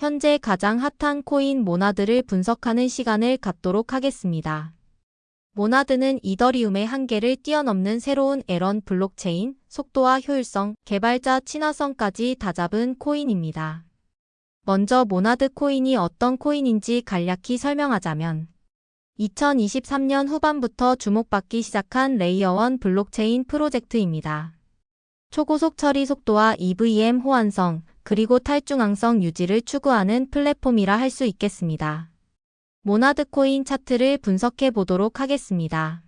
현재 가장 핫한 코인 모나드를 분석하는 시간을 갖도록 하겠습니다. 모나드는 이더리움의 한계를 뛰어넘는 새로운 에런 블록체인, 속도와 효율성, 개발자 친화성까지 다잡은 코인입니다. 먼저 모나드 코인이 어떤 코인인지 간략히 설명하자면 2023년 후반부터 주목받기 시작한 레이어 1 블록체인 프로젝트입니다. 초고속 처리 속도와 EVM 호환성, 그리고 탈중앙성 유지를 추구하는 플랫폼이라 할 수 있겠습니다. 모나드 코인 차트를 분석해 보도록 하겠습니다.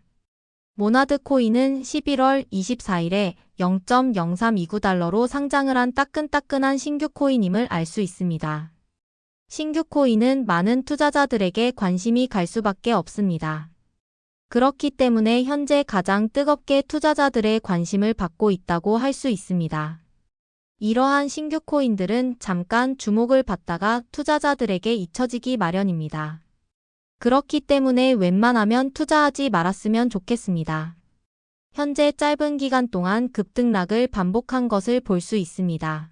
모나드 코인은 11월 24일에 0.0329달러로 상장을 한 따끈따끈한 신규 코인임을 알 수 있습니다. 신규 코인은 많은 투자자들에게 관심이 갈 수밖에 없습니다. 그렇기 때문에 현재 가장 뜨겁게 투자자들의 관심을 받고 있다고 할 수 있습니다. 이러한 신규 코인들은 잠깐 주목을 받다가 투자자들에게 잊혀지기 마련입니다. 그렇기 때문에 웬만하면 투자하지 말았으면 좋겠습니다. 현재 짧은 기간 동안 급등락을 반복한 것을 볼 수 있습니다.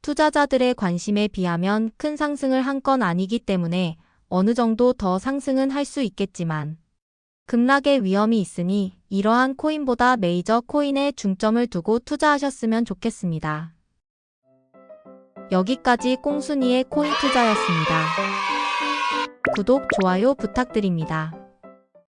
투자자들의 관심에 비하면 큰 상승을 한 건 아니기 때문에 어느 정도 더 상승은 할 수 있겠지만 급락의 위험이 있으니 이러한 코인보다 메이저 코인에 중점을 두고 투자하셨으면 좋겠습니다. 여기까지 꽁순이의 코인 투자였습니다. 구독, 좋아요 부탁드립니다.